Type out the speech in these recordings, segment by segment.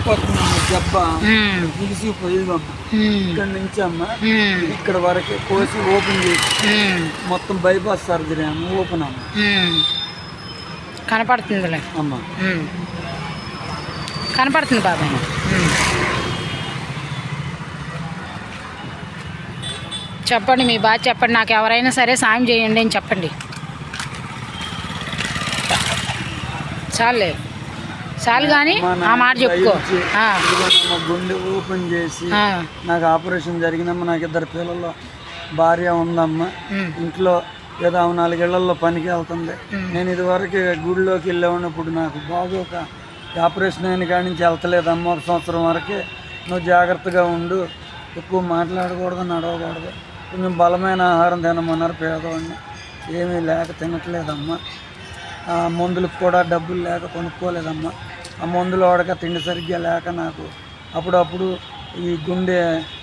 అమ్మ దెబ్బ ఉమ్, ఇక్కడ నుంచి అమ్మ ఇక్కడ వరకే కోసి ఓపెన్ చేసి మొత్తం బైపాస్ సర్జరీ అమ్మ ఓపెన్ అమ్మ. కనపడుతుందిలే. అమ్మ. కనపడుతుంది బాబాయ్. చెప్పండి మీ బాధ చెప్పండి. నాకు ఎవరైనా సరే సాయం చేయండి అని చెప్పండి. చాలే. చాలు కానీ ఆ మాట చెప్పుకో. గుండె ఓపెన్ చేసి నాకు ఆపరేషన్ జరిగిందమ్మ నాకు ఇద్దరు పిల్లలు భార్య ఉందమ్మ. ఇంట్లో ఏదో ఆమె నాలుగేళ్ళలో పనికి వెళ్తుంది. నేను ఇదివరకు గుడిలోకి వెళ్ళేవాడినప్పుడు నాకు బాగోక ఆపరేషన్ అయిన కాడి నుంచి వెళ్తలేదమ్మ ఒక సంవత్సరం వరకే. నువ్వు జాగ్రత్తగా ఉండు. ఎక్కువ మాట్లాడకూడదు నడవకూడదు. కొంచెం బలమైన ఆహారం తినమన్నారు పేదవాడిని ఏమీ లేక తినట్లేదమ్మా. మందులకు కూడా డబ్బులు లేక కొనుక్కోలేదమ్మా. ఆ మందులు వాడక తిండి సరిగ్గా లేక నాకు అప్పుడప్పుడు ఈ గుండె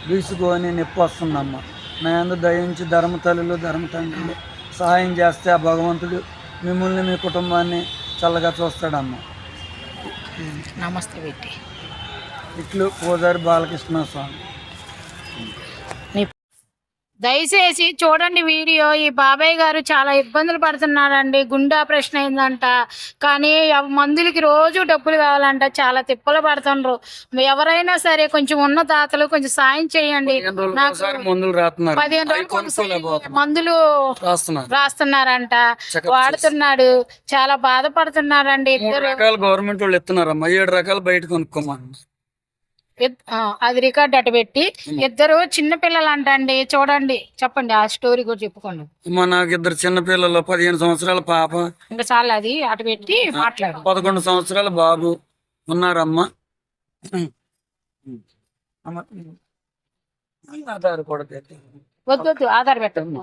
బీసుకొని నొప్పి వస్తుందమ్మా. నా అందు దయించి ధర్మతల్లులు ధర్మతండ్రులు సహాయం చేస్తే ఆ భగవంతుడు మిమ్మల్ని మీ కుటుంబాన్ని చల్లగా చూస్తాడమ్మా. నమస్తే పెట్టి ఇట్లు పూజారి బాలకృష్ణ స్వామి దయచేసి చూడండి వీడియో. ఈ బాబాయ్ గారు చాలా ఇబ్బందులు పడుతున్నారండి. గుండె ఆపరేషన్ అయిందంట. కానీ మందులకి రోజు డబ్బులు కావాలంట. చాలా తిప్పలు పడుతుండ్రు. ఎవరైనా సరే కొంచెం ఉన్న దాతలు కొంచెం సాయం చేయండి. పదిహేను మందులు రాస్తున్నారంట. వాడుతున్నాడు చాలా బాధపడుతున్నారండి ఇద్దరు. గవర్నమెంట్ వాళ్ళు ఇస్తున్నారమ్మా ఏడు రకాలు బయట కొనుక్కోమని అది రికార్డ్ అటు పెట్టి ఇద్దరు చిన్న పిల్లలు అంటండి చూడండి. చెప్పండి ఆ స్టోరీ కూడా చెప్పుకోండి. నాకు ఇద్దరు చిన్న పిల్లలు పదిహేను సంవత్సరాల పాప. ఇంకా చాలా అది. అటు పెట్టి మాట్లాడు. పదకొండు సంవత్సరాల బాబు ఉన్నారమ్మా. ఆధార్ కూడా పెట్టి. వద్దు ఆధార్ పెట్టండి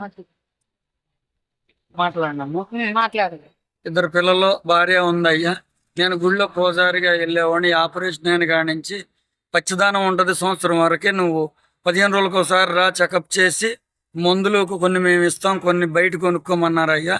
మాట్లాడు. ఇద్దరు పిల్లలు భార్య ఉందయ్యా. నేను గుళ్ళో పూజారిగా వెళ్ళేవాడిని. ఆపరేషన్ అయిన కాడి నుంచి పచ్చిదానం ఉంటుంది సంవత్సరం వరకే. నువ్వు పదిహేను రోజులకు ఒకసారి రా చెకప్ చేసి మందులు కొన్ని మేము ఇస్తాం కొన్ని బయట కొనుక్కోమన్నారు అయ్యా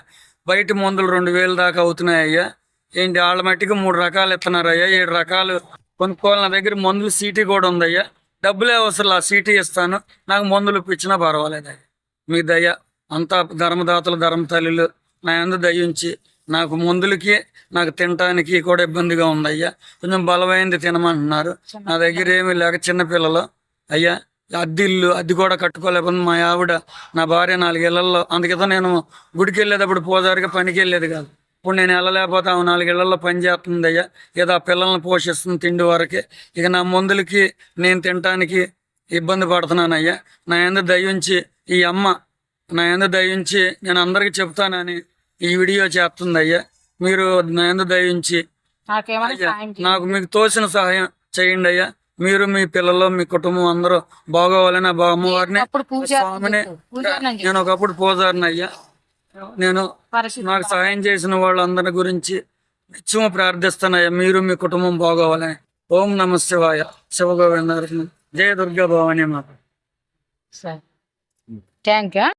బయట మందులు రెండు వేలు దాకా అవుతున్నాయి అయ్యా ఏంటి వాళ్ళ మట్టికి మూడు రకాలు ఇస్తున్నారు అయ్యా ఏడు రకాలు కొనుక్కోవాలి నా దగ్గర మందులు సీటీ కూడా ఉందయ్యా. డబ్బులే అవసరం ఆ సీటీ ఇస్తాను. నాకు మందులు ఇప్పించినా పర్వాలేదు అయ్యా మీ దయ అంతా ధర్మదాతలు ధర్మ తల్లులు నా అందు దయించి నాకు మందులకి నాకు తినటానికి కూడా ఇబ్బందిగా ఉంది అయ్యా కొంచెం బలమైనది తినమంటున్నారు. నా దగ్గర ఏమీ లేక చిన్నపిల్లలు అయ్యా అద్దె ఇల్లు అద్దె కూడా కట్టుకోలేకపోతే మా ఆవిడ నా భార్య నాలుగేళ్ళలో అందుకే నేను గుడికి వెళ్ళేటప్పుడు పూజారిగా పనికి వెళ్ళేది కాదు. ఇప్పుడు నేను వెళ్ళలేకపోతే ఆమె నాలుగేళ్ళలో పని చేస్తుంది అయ్యా ఏదో ఆ పిల్లల్ని పోషిస్తుంది తిండి వరకే. ఇక నా మందులకి నేను తినటానికి ఇబ్బంది పడుతున్నాను అయ్యా నా ఎందు దయించి ఈ అమ్మ నా ఎందు దయించి నేను అందరికీ చెప్తానని ఈ వీడియో చేస్తుంది అయ్యా మీరు నా ఎందు దయించి. నాకు మీకు తోచిన సహాయం చేయండి అయ్యా. మీరు మీ పిల్లలు మీ కుటుంబం అందరూ బాగోవాలని అమ్మవారిని స్వామిని నేను ఒకప్పుడు పోజారిని అయ్యా. నేను నాకు సహాయం చేసిన వాళ్ళందరి గురించి నిత్యము ప్రార్థిస్తానయ్యా మీరు మీ కుటుంబం బాగోవాలని. ఓం నమ శివాయ. శివగోవింద జయ దుర్గా భవాని మాత. సరే. Thank you